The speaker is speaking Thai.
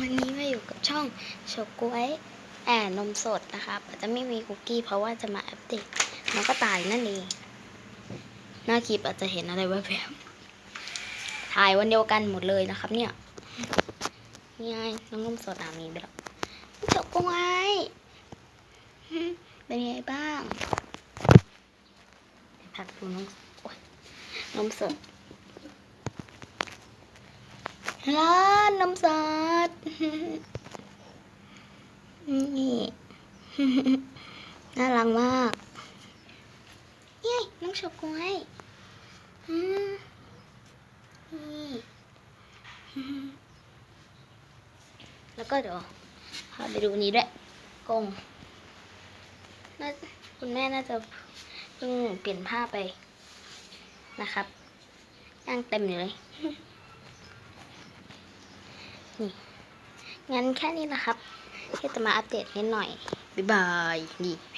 วันนี้มาอยู่กับช่องโชกุไอแอนนมสดนะครับอาจจะไม่มีคุกกี้เพราะว่าจะมาอัปเดตน้องกระต่ายนั่นเองหน้าคลิปอาจจะเห็นอะไรแวบๆถ่ายวันเดียวกันหมดเลยนะครับ เนี่ยนี่ไงน้องนมสดอามีไปแล้วโชกุไอเป็นไงบ้างผักดูน้องนมสดร้านน้ำสาด นี่น่ารักมากนี่น้องชกวยนี่แล้วก็เดี๋ยวพาไปดูนี้ด้วยกงน่าคุณแม่น่าจะเพิ่งเปลี่ยนผ้าไปนะครับย่างเต็มอยู่เลย นี่ งั้นแค่นี้นะครับที่จะมาอัปเดตนิดหน่อย บ๊ายบาย นี่เพ